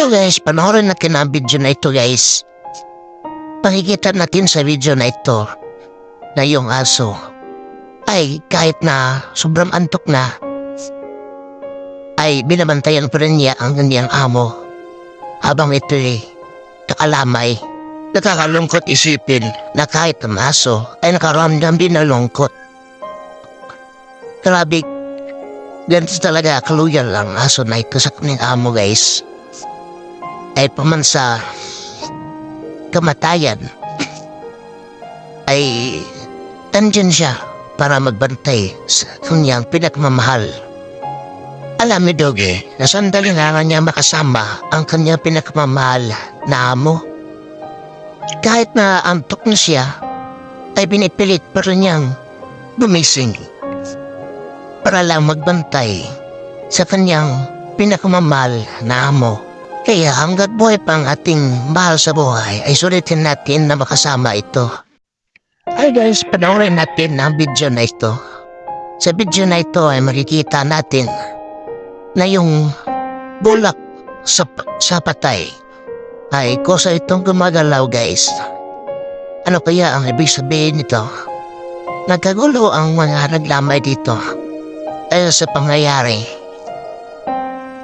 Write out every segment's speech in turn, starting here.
Hello guys, panoorin natin ang video na ito guys. Pakikita natin sa video na ito na yung aso ay kahit na sobrang antok na ay binabantayan pa rin niya ang kanyang amo habang ito ay nakalamay. Nakakalungkot isipin na kahit ang aso ay nakaramdam din ng lungkot. Grabe, ganito talaga kaluyal ang aso na ito sa kanyang amo guys ay paman sa kamatayan ay tandyan siya para magbantay sa kanyang pinagmamahal. Alam ni Doge na sandali na nga niya makasama ang kanyang pinagmamahal na amo. Kahit na antok na siya, ay pinipilit pa rin niyang gumising para lang magbantay sa kanyang pinagmamahal na amo. Kaya hanggat buhay pang ating mahal sa buhay ay sulitin natin na makasama ito. Hi guys, panoorin natin ang video na ito. Sa video na ito ay makikita natin na yung bulak sa, sa patay ay kosa itong gumagalaw guys. Ano kaya ang ibig sabihin nito? Nagkagulo ang mga naglamay dito dahil sa pangyayari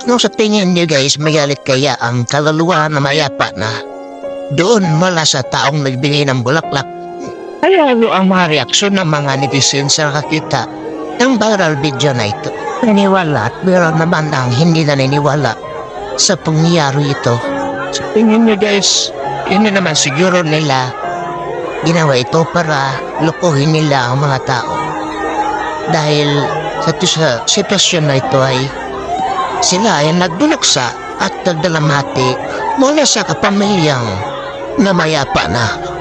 Ano sa tingin niyo guys, magalit kaya ang kaluluwa na mayapa na doon mula sa taong nagbigay ng bulaklak? Kaya ano ang mga reaksyon ng mga netizens sa nakakita ng viral video na ito? Naniwala at meron naman ang hindi naniniwala sa pangyayari ito. Sa tingin niyo guys, hindi naman siguro nila ginawa ito para lukuhin nila ang mga tao. Dahil sa, sa sitwasyon na ito ay sila ay nagbuloksa at nagdalamati mula sa kapamilyang na mayapa na.